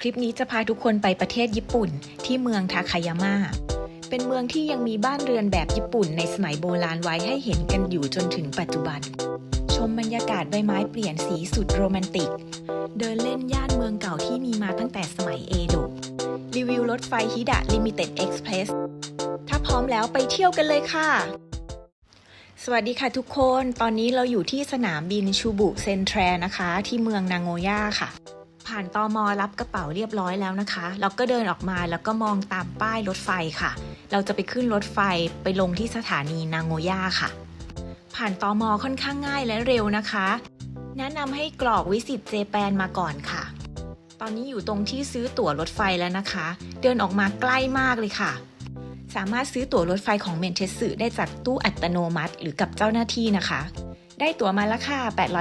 คลิปนี้จะพาทุกคนไปประเทศญี่ปุ่น ที่เมืองทาคายาม่า เป็นเมืองที่ยังมีบ้านเรือนแบบญี่ปุ่นในสมัยโบราณไว้ให้เห็นกันอยู่จนถึงปัจจุบัน ชมบรรยากาศใบไม้เปลี่ยนสีสุดโรแมนติก เดินเล่นย่านเมืองเก่าที่มีมาตั้งแต่สมัยเอโดะ รีวิวรถไฟฮิดะลิมิเต็ดเอ็กซ์เพรส ถ้าพร้อมแล้วไปเที่ยวกันเลยค่ะ สวัสดีค่ะทุกคน ตอนนี้เราอยู่ที่สนามบินชูบุเซนแทรนะคะ ที่เมืองนางโงย่าค่ะ ผ่านตอมอรับกระเป๋าเรียบร้อยแล้วนะคะ เราก็เดินออกมาแล้วก็มองตามป้ายรถไฟค่ะ เราจะไปขึ้นรถไฟไปลงที่สถานีนางโงย่าค่ะ ผ่านตอมอค่อนข้างง่ายและเร็วนะคะ แนะนำให้กรอกวิสิตเจแปนมาก่อนค่ะ ตอนนี้อยู่ตรงที่ซื้อตั๋วรถไฟแล้วนะคะ เดินออกมาใกล้มากเลยค่ะ สามารถซื้อตั๋วรถไฟของเมนเทสึได้จากตู้อัตโนมัติ หรือกับเจ้าหน้าที่นะคะ ได้ตั๋วมาแล้วค่ะ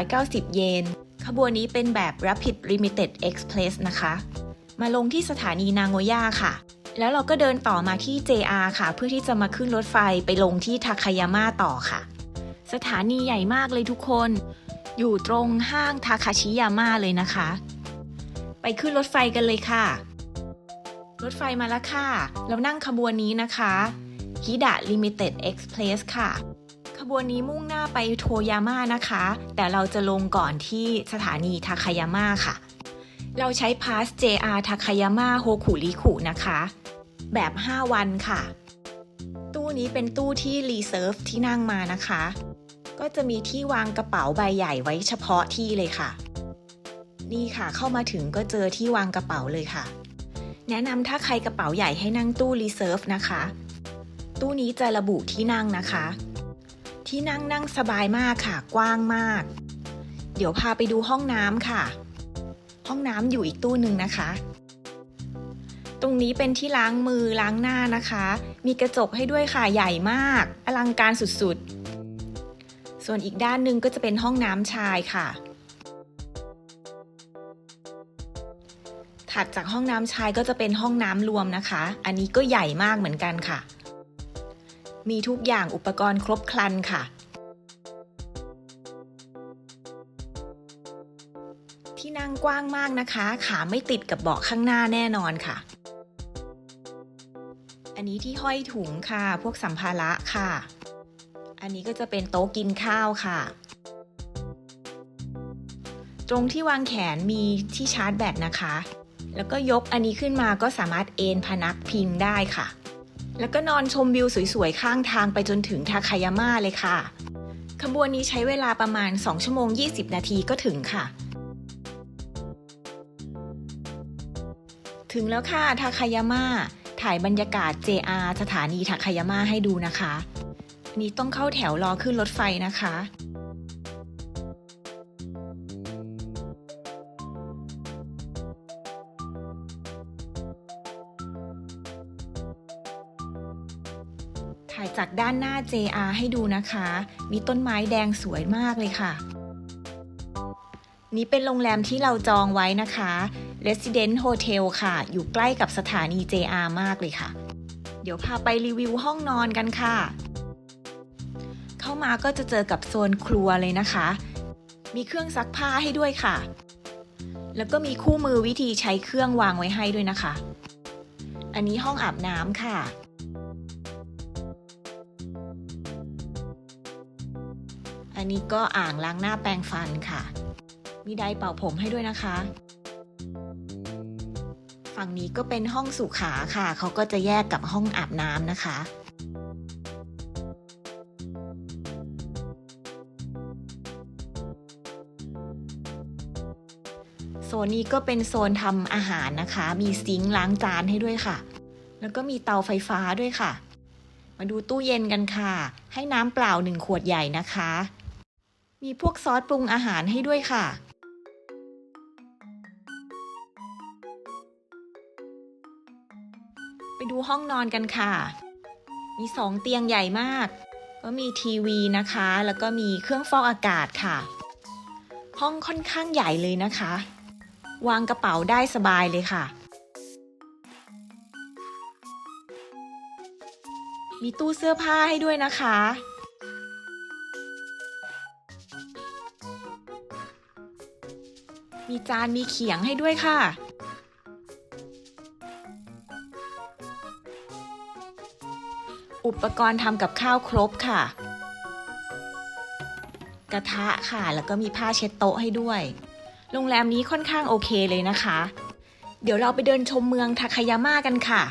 890 เยน ขบวนนี้เป็นแบบ Rapid Limited Express นะคะ มาลงที่สถานีนางโงย่าค่ะ แล้วเราก็เดินต่อมาที่ JR ค่ะ เพื่อที่จะมาขึ้นรถไฟไปลงที่ทาคายาม่าต่อค่ะ สถานีใหญ่มากเลยทุกคน อยู่ตรงห้างทาคาชิยาม่าเลยนะคะ ไปขึ้นรถไฟกันเลยค่ะ รถไฟมาแล้วค่ะ เรานั่งขบวนนี้นะคะฮิดะ Limited Express ค่ะ ขบวนนี้มุ่งหน้าไปโทยาม่านะคะ แต่เราจะลงก่อนที่สถานีทาคายาม่าค่ะ เราใช้พาส JR ทาคายาม่าโฮคุริคุนะคะ แบบ 5 วันค่ะ ตู้นี้เป็นตู้ที่รีเซิร์ฟที่นั่งมานะคะ ก็จะมีที่วางกระเป๋าใบใหญ่ไว้เฉพาะที่เลยค่ะ นี่ค่ะเข้ามาถึงก็เจอที่วางกระเป๋าเลยค่ะ แนะนำถ้าใครกระเป๋าใหญ่ให้นั่งตู้รีเซิร์ฟนะคะ ตู้นี้จะระบุที่นั่งนะคะ ที่นั่งนั่งสบายมากค่ะ กว้างมาก เดี๋ยวพาไปดูห้องน้ำค่ะ ห้องน้ำอยู่อีกตู้หนึ่งนะคะ ตรงนี้เป็นที่ล้างมือล้างหน้านะคะ มีกระจกให้ด้วยค่ะใหญ่มาก อลังการสุดๆ ส่วนอีกด้านหนึ่งก็จะเป็นห้องน้ำชายค่ะ ถัดจากห้องน้ำชายก็จะเป็นห้องน้ำรวมนะคะ อันนี้ก็ใหญ่มากเหมือนกันค่ะ มีทุกอย่างอุปกรณ์ครบครันค่ะ ที่นั่งกว้างมากนะคะ ขาไม่ติดกับเบาะข้างหน้าแน่นอนค่ะ อันนี้ที่ห้อยถุงค่ะ พวกสัมภาระค่ะ อันนี้ก็จะเป็นโต๊ะกินข้าวค่ะ ตรงที่วางแขนมีที่ชาร์จแบตนะคะแล้วก็ยกอันนี้ขึ้นมาก็สามารถเอนพนักพิงได้ค่ะ แล้วก็นอนชมวิวสวยๆ ข้างทางไปจนถึงทาคายาม่าเลยค่ะ ขบวนนี้ใช้เวลาประมาณ 2 ชั่วโมง 20 นาทีก็ถึงค่ะ ถึงแล้วค่ะทาคายาม่าถ่ายบรรยากาศ JR สถานีทาคายาม่าให้ดูนะคะนนี้ต้องเข้าแถวรอขึ้นรถไฟนะคะ ด้านหน้า JR ให้ดูนะคะ มีต้นไม้แดงสวยมากเลยค่ะ นี้เป็นโรงแรมที่เราจองไว้นะคะ Resident Hotel ค่ะ อยู่ใกล้กับสถานี JR มากเลยค่ะ เดี๋ยวพาไปรีวิวห้องนอนกันค่ะ เข้ามาก็จะเจอกับโซนครัวเลยนะคะ มีเครื่องซักผ้าให้ด้วยค่ะ แล้วก็มีคู่มือวิธีใช้เครื่องวางไว้ให้ด้วยนะคะ อันนี้ห้องอาบน้ำค่ะ นนี้ก็อ่างล้างหน้าแปรงฟันค่ะ มีไดร์เป่าผมให้ด้วยนะคะ ฝั่งนี้ก็เป็นห้องสุขาค่ะ เขาก็จะแยกกับห้องอาบน้ำนะคะโซนนี้ก็เป็นโซนทำอาหารนะคะ มีซิงค์ล้างจานให้ด้วยค่ะ แล้วก็มีเตาไฟฟ้าด้วยค่ะ มาดูตู้เย็นกันค่ะ ให้น้ำเปล่าหนึ่งขวดใหญ่นะคะ มีพวกซอสปรุงอาหารให้ด้วยค่ะ ไปดูห้องนอนกันค่ะ มีสองเตียงใหญ่มาก ก็มีทีวีนะคะ แล้วก็มีเครื่องฟอกอากาศค่ะ ห้องค่อนข้างใหญ่เลยนะคะ วางกระเป๋าได้สบายเลยค่ะ มีตู้เสื้อผ้าให้ด้วยนะคะ มีจานมีเขียงให้ด้วยค่ะ อุปกรณ์ทำกับข้าวครบค่ะ กระทะค่ะ แล้วก็มีผ้าเช็ดโต๊ะให้ด้วย โรงแรมนี้ค่อนข้างโอเคเลยนะคะ เดี๋ยวเราไปเดินชมเมืองทาคายาม่ากันค่ะ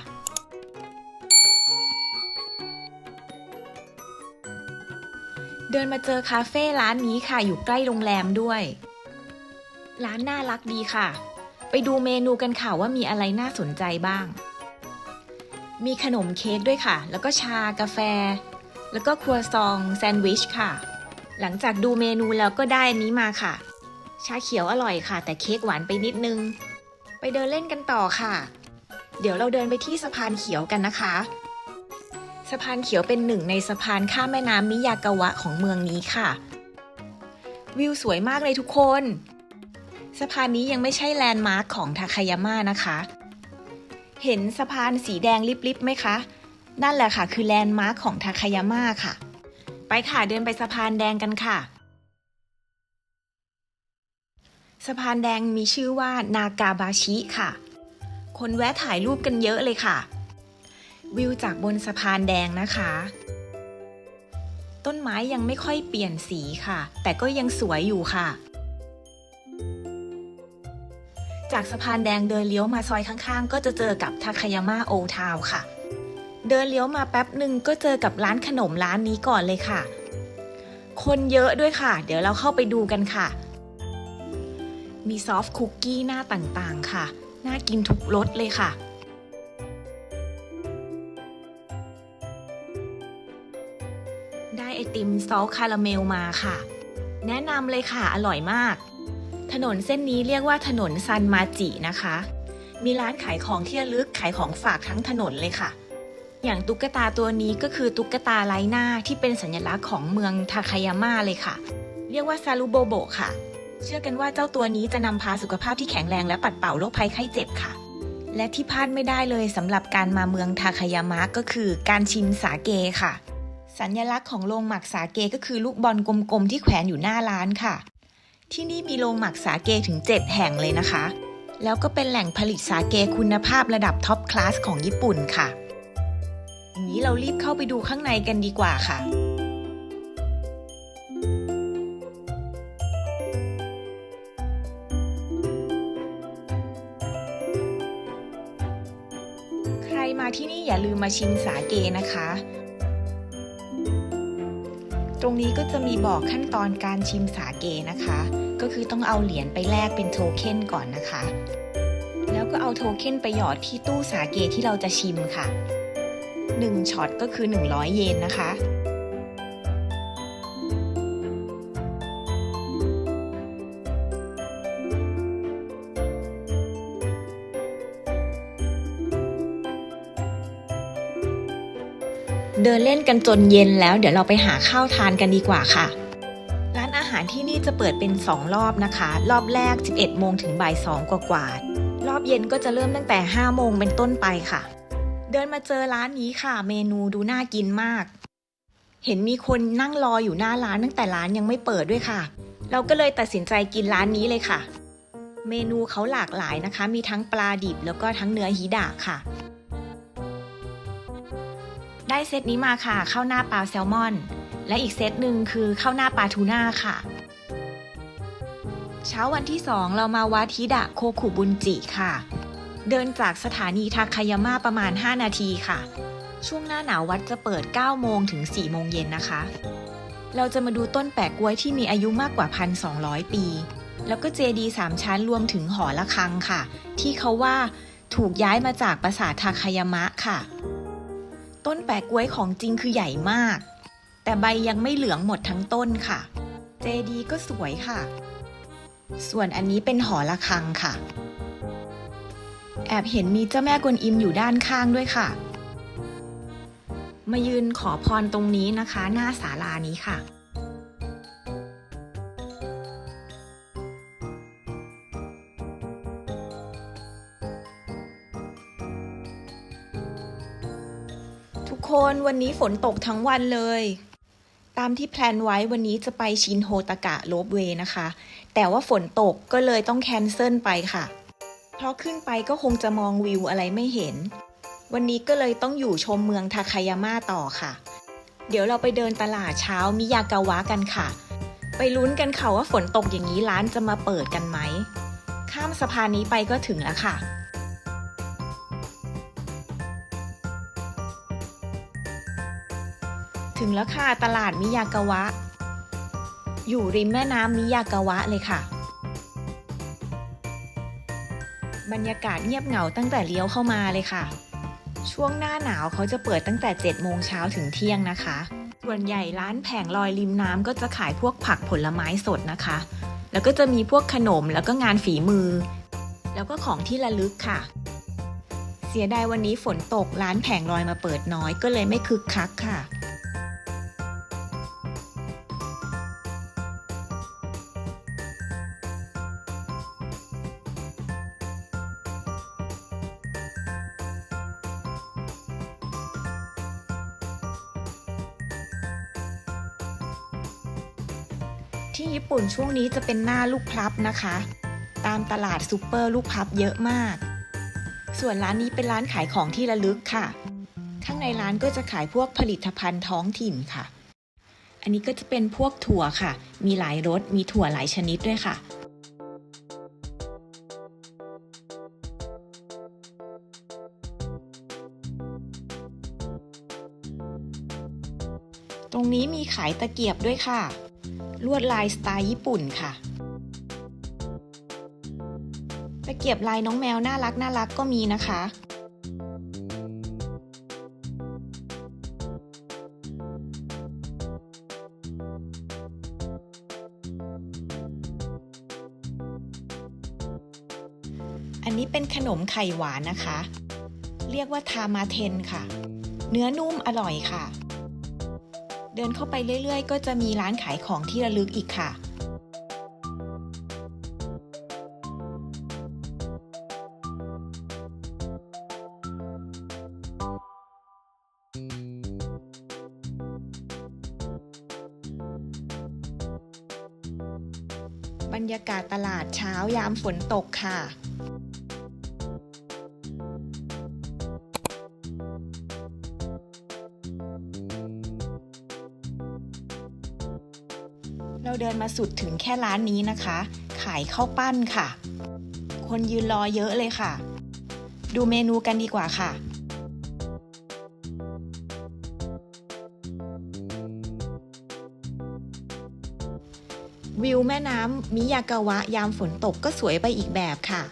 เดินมาเจอคาเฟ่ร้านนี้ค่ะอยู่ใกล้โรงแรมด้วย ร้านน่ารักดีค่ะ ไปดูเมนูกันค่ะว่ามีอะไรน่าสนใจบ้าง มีขนมเค้กด้วยค่ะ แล้วก็ชากาแฟ แล้วก็ครัวซองแซนด์วิชค่ะ หลังจากดูเมนูแล้วก็ได้อันนี้มาค่ะ ชาเขียวอร่อยค่ะ แต่เค้กหวานไปนิดนึง ไปเดินเล่นกันต่อค่ะ เดี๋ยวเราเดินไปที่สะพานเขียวกันนะคะ สะพานเขียวเป็นหนึ่งในสะพานข้ามแม่น้ำมิยากาวะของเมืองนี้ค่ะ วิวสวยมากเลยทุกคน สะพานนี้ยังไม่ใช่แลนด์มาร์คของทาคายาม่านะคะ เห็นสะพานสีแดงลิบๆไหมคะ นั่นแหละค่ะ คือแลนด์มาร์คของทาคายาม่าค่ะ ไปค่ะเดินไปสะพานแดงกันค่ะ สะพานแดงมีชื่อว่านากาบาชิค่ะ คนแวะถ่ายรูปกันเยอะเลยค่ะ วิวจากบนสะพานแดงนะคะ ต้นไม้ยังไม่ค่อยเปลี่ยนสีค่ะ แต่ก็ยังสวยอยู่ค่ะ จากสะพานแดงเดินเลี้ยวมาซอยข้างๆ ก็จะเจอกับทาคายาม่าโอทาวค่ะ เดินเลี้ยวมาแป๊บหนึ่งก็เจอกับร้านขนมร้านนี้ก่อนเลยค่ะ คนเยอะด้วยค่ะ เดี๋ยวเราเข้าไปดูกันค่ะ มีซอฟต์คุกกี้หน้าต่างๆค่ะ น่ากินทุกรสเลยค่ะได้ไอติมซอสคาราเมลมาค่ะ แนะนำเลยค่ะ อร่อยมาก ถนนเส้นนี้เรียกว่าถนนซันมาจินะคะ มีร้านขายของที่ระลึกขายของฝากทั้งถนนเลยค่ะ อย่างตุ๊กตาตัวนี้ก็คือตุ๊กตาไร้หน้าที่เป็นสัญลักษณ์ของเมืองทาคายาม่าเลยค่ะ เรียกว่าซารุโบโบค่ะ เชื่อกันว่าเจ้าตัวนี้จะนำพาสุขภาพที่แข็งแรงและปัดเป่าโรคภัยไข้เจ็บค่ะ และที่พลาดไม่ได้เลยสำหรับการมาเมืองทาคายามะก็คือการชิมสาเกค่ะ สัญลักษณ์ของโรงหมักสาเกก็คือลูกบอลกลมๆที่แขวนอยู่หน้าร้านค่ะ ที่นี่มีโรงหมักสาเกถึง 7 แห่งเลยนะคะ แล้วก็เป็นแหล่งผลิตสาเกคุณภาพระดับท็อปคลาสของญี่ปุ่นค่ะ อย่างนี้เรารีบเข้าไปดูข้างในกันดีกว่าค่ะใครมาที่นี่อย่าลืมมาชิมสาเกนะคะ ตรงนี้ก็จะมีบอกขั้นตอนการชิมสาเกนะคะ ก็คือต้องเอาเหรียญไปแลกเป็นโทเค็นก่อนนะคะ แล้วก็เอาโทเค็นไปหยอดที่ตู้สาเกที่เราจะชิมค่ะ 1ช็อตก็คือ 100 เยนนะคะเดินเล่นกันจนเย็นแล้วเดี๋ยวเราไปหาข้าวทานกันดีกว่าค่ะานอาหารที่นี่จะเปิดเป็น 2 รอบนะคะ รอบแรก 11 โมงถึงบ่าย2กว่าๆรอบเย็นก็จะเริ่มตั้งแต่ 5 โมงเป็นต้นไปค่ะ เดินมาเจอร้านนี้ค่ะ เมนูดูน่ากินมาก เห็นมีคนนั่งรออยู่หน้าร้านตั้งแต่ร้านยังไม่เปิดด้วยค่ะ เราก็เลยตัดสินใจกินร้านนี้เลยค่ะ เมนูเขาหลากหลายนะคะ มีทั้งปลาดิบแล้วก็ทั้งเนื้อฮิดะค่ะ ได้เซตนี้มาค่ะข้าวหน้าปลาแซลมอน และอีกเซตหนึ่งคือข้าวหน้าปลาทูน่าค่ะ เช้าวันที่ 2 เรามาวัดฮิดะโคคุบุนจิค่ะ เดินจากสถานีทาคายาม่าประมาณ 5 นาทีค่ะ ช่วงหน้าหนาววัดจะเปิด 9 โมงถึง 4 โมงเย็นนะคะ เราจะมาดูต้นแปะกล้วยที่มีอายุมากกว่า 1,200 ปี แล้วก็เจดีสามชั้นรวมถึงหอระฆังค่ะ ที่เขาว่าถูกย้ายมาจากปราสาททาคายามะค่ะ ต้นแปะกล้วยของจริงคือใหญ่มาก แต่ใบยังไม่เหลืองหมดทั้งต้นค่ะ เจดีก็สวยค่ะ ส่วนอันนี้เป็นหอระฆังค่ะ แอบเห็นมีเจ้าแม่กวนอิมอยู่ด้านข้างด้วยค่ะ มายืนขอพรตรงนี้นะคะ หน้าศาลานี้ค่ะทุกคนวันนี้ฝนตกทั้งวันเลย ตามที่แพลนไว้วันนี้จะไปชินโฮตากะโลบเวย์นะคะ แต่ว่าฝนตกก็เลยต้องแคนเซิลไปค่ะ เพราะขึ้นไปก็คงจะมองวิวอะไรไม่เห็น วันนี้ก็เลยต้องอยู่ชมเมืองทาคายาม่าต่อค่ะ เดี๋ยวเราไปเดินตลาดเช้ามิยากาวะกันค่ะ ไปลุ้นกันค่ะว่าฝนตกอย่างนี้ร้านจะมาเปิดกันไหม ข้ามสะพานนี้ไปก็ถึงแล้วค่ะ ถึงแล้วค่ะ ตลาดมิยากาวะ อยู่ริมแม่น้ำมิยากาวะเลยค่ะ บรรยากาศเงียบเหงาตั้งแต่เลี้ยวเข้ามาเลยค่ะ ช่วงหน้าหนาวเขาจะเปิดตั้งแต่ 7 โมงเช้าถึงเที่ยงนะคะ ส่วนใหญ่ร้านแผงลอยริมน้ำก็จะขายพวกผักผลไม้สดนะคะ แล้วก็จะมีพวกขนมแล้วก็งานฝีมือ แล้วก็ของที่ระลึกค่ะเสียดายวันนี้ฝนตกร้านแผงลอยมาเปิดน้อยก็เลยไม่คึกคักค่ะ ที่ญี่ปุ่นช่วงนี้จะเป็นหน้าลูกพลับนะคะ ตามตลาดซูเปอร์ลูกพลับเยอะมาก ส่วนร้านนี้เป็นร้านขายของที่ระลึกค่ะ ข้างในร้านก็จะขายพวกผลิตภัณฑ์ท้องถิ่นค่ะ อันนี้ก็จะเป็นพวกถั่วค่ะ มีหลายรส มีถั่วหลายชนิดด้วยค่ะตรงนี้มีขายตะเกียบด้วยค่ะ ลวดลายสไตล์ญี่ปุ่นค่ะตะเกียบลายน้องแมวน่ารักน่ารักก็มีนะคะ อันนี้เป็นขนมไข่หวานนะคะ เรียกว่าทามาเทนค่ะ เนื้อนุ่มอร่อยค่ะ เดินเข้าไปเรื่อย ๆ ก็จะมีร้านขายของที่ระลึกอีกค่ะ บรรยากาศตลาดเช้ายามฝนตกค่ะ เราเดินมาสุดถึงแค่ร้านนี้นะคะ ขายข้าวปั้นค่ะ คนยืนรอเยอะเลยค่ะ ดูเมนูกันดีกว่าค่ะวิวแม่น้ำมิยากาวะยามฝนตกก็สวยไปอีกแบบค่ะ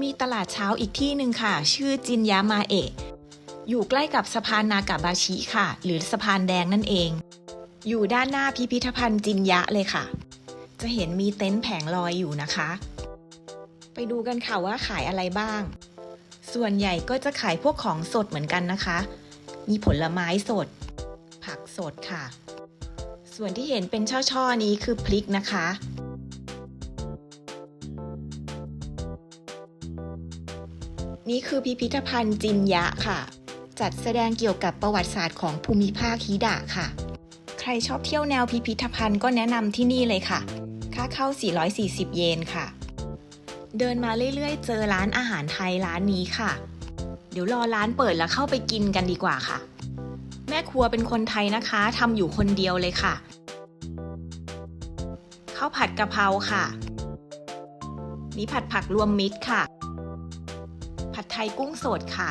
มีตลาดเช้าอีกที่หนึ่งค่ะ ชื่อจินยามาเอะอยู่ใกล้กับสะพานนากาบาชิค่ะ หรือสะพานแดงนั่นเอง อยู่ด้านหน้าพิพิธภัณฑ์จินยะเลยค่ะ จะเห็นมีเต็นท์แผงลอยอยู่นะคะ ไปดูกันค่ะว่าขายอะไรบ้าง ส่วนใหญ่ก็จะขายพวกของสดเหมือนกันนะคะ มีผลไม้สด ผักสดค่ะ ส่วนที่เห็นเป็นช่อๆนี้คือพริกนะคะ นี่คือพิพิธภัณฑ์จินยะค่ะ จัดแสดงเกี่ยวกับประวัติศาสตร์ของภูมิภาคฮิดะค่ะ ใครชอบเที่ยวแนวพิพิธภัณฑ์ก็แนะนำที่นี่เลยค่ะ ค่าเข้า 440 เยนค่ะ เดินมาเรื่อยๆ เจอร้านอาหารไทยร้านนี้ค่ะ เดี๋ยวรอร้านเปิดแล้วเข้าไปกินกันดีกว่าค่ะ แม่ครัวเป็นคนไทยนะคะทำอยู่คนเดียวเลยค่ะข้าวผัดกะเพราค่ะ มีผัดผักรวมมิตรค่ะ ไทยกุ้งสดค่ะ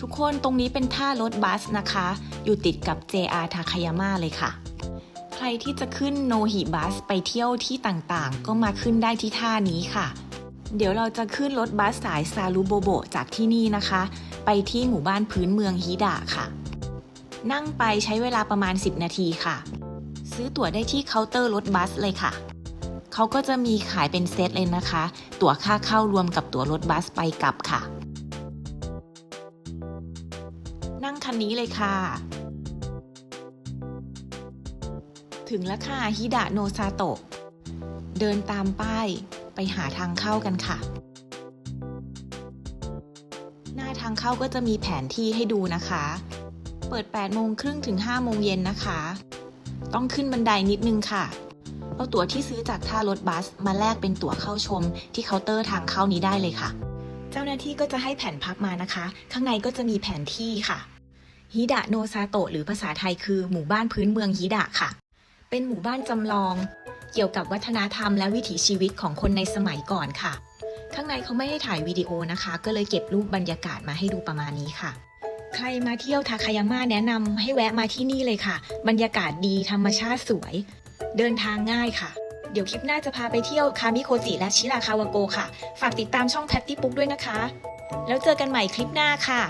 ทุกคนตรงนี้เป็นท่ารถบัสนะคะ อยู่ติดกับ JR ทาคายาม่าเลยค่ะ ใครที่จะขึ้นโนฮิบัสไปเที่ยวที่ต่างๆ ก็มาขึ้นได้ที่ท่านี้ค่ะ เดี๋ยวเราจะขึ้นรถบัสสายซารุโบโบจากที่นี่นะคะ ไปที่หมู่บ้านพื้นเมืองฮิดะค่ะ นั่งไปใช้เวลาประมาณ 10 นาทีค่ะ ซื้อตั๋วได้ที่เคาน์เตอร์รถบัสเลยค่ะ เขาก็จะมีขายเป็นเซตเลยนะคะ ตั๋วค่าเข้ารวมกับตั๋วรถบัสไปกลับค่ะ นั่งคันนี้เลยค่ะ ถึงแล้วค่ะฮิดะโนซาโตะ เดินตามป้ายไปหาทางเข้ากันค่ะ หน้างเข้าก็จะมีแผนที่ให้ดูนะคะ เปิด 8 โมงครึ่งถึง 5 โมงเย็นนะคะ ต้องขึ้นบันไดนิดนึงค่ะ เอาตั๋วที่ซื้อจากท่ารถบัส มาแลกเป็นตั๋วเข้าชม ที่เคาน์เตอร์ทางเข้านี้ได้เลยค่ะ เจ้าหน้าที่ก็จะให้แผ่นพับมานะคะ ข้างในก็จะมีแผนที่ค่ะฮิดะโนซาโตะหรือภาษาไทยคือหมู่บ้านพื้นเมืองฮิดะค่ะ เป็นหมู่บ้านจำลอง เกี่ยวกับวัฒนธรรมและวิถีชีวิตของคนในสมัยก่อนค่ะ ข้างในเขาไม่ให้ถ่ายวิดีโอนะคะ ก็เลยเก็บรูปบรรยากาศมาให้ดูประมาณนี้ค่ะ ใครมาเที่ยวทาคายาม่าแนะนำให้แวะมาที่นี่เลยค่ะ บรรยากาศดีธรรมชาติสวย เดินทางง่ายค่ะ เดี๋ยวคลิปหน้าจะพาไปเที่ยวคามิโคจิและชิราคาวาโกค่ะ ฝากติดตามช่องแพตตี้ปุ๊กด้วยนะคะ แล้วเจอกันใหม่คลิปหน้าค่ะ